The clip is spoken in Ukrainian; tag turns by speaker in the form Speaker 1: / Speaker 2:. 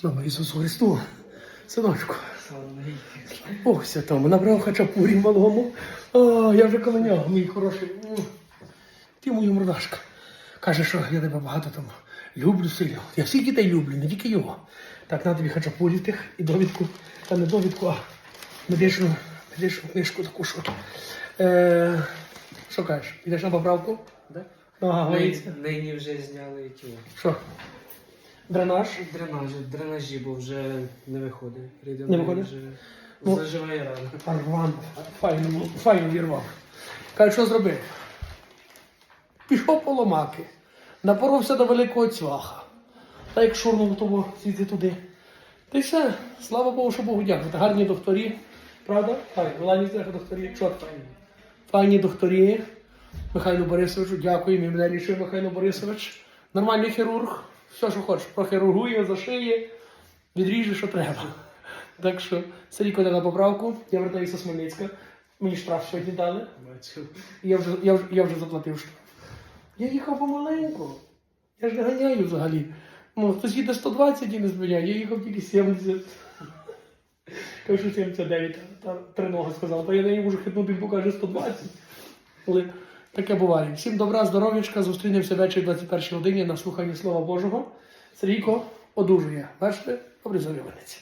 Speaker 1: Слава Ісусу Христу, синочку. Бог святому, набрав хачапурі малому. О, я вже коло нього, мій хороший. Ти моя мордашка. Каже, що я тебе багато там люблю сильно. Я всіх дітей люблю, не тільки його. Так, на тобі хачапурі тих і довідку, та не довідку, а медичну, медичну книжку таку, що. Е, що кажеш, підеш на поправку?
Speaker 2: Да? Нині вже зняли тіло.
Speaker 1: Що? Дренаж?
Speaker 2: Дренажі, дренажі, бо вже не виходить. Рідина
Speaker 1: Не виходить?
Speaker 2: Вже
Speaker 1: Ну.
Speaker 2: заживає рано.
Speaker 1: Рван, файно, файно вірвав. Каже, що зробив? Пішов по ломаки, напоровся до великого цваха. Та як шурнув того звідти туди. Та й все, слава Богу, що Богу дякувати. Гарні докторі, правда? Так, Мелані знаєш, докторі, чітко. Файні докторі. Михайлу Борисовичу, дякую, мій мене лічує Михайло Борисович. Нормальний хірург, все, що хочеш, прохірургує, зашиє, відріже, що треба. Так що, Сергійко дала поправку, я вертаюся з Хмельницька. Мені штраф сьогодні дали. Я вже, я, вже, я вже заплатив штраф. Я їхав помаленьку. Я ж не ганяю взагалі. Ну, хтось їде 120 і не збиняє, я їхав тільки 70. Кажу, що 79, та тринога сказав, та я не можу хитнути, він покаже 120. Але таке буває. Всім добра, здоров'ячка, зустрінемося ввечері 21 годині на слуханні Слова Божого. Сергійко одужує. Бачите? Завіваниці.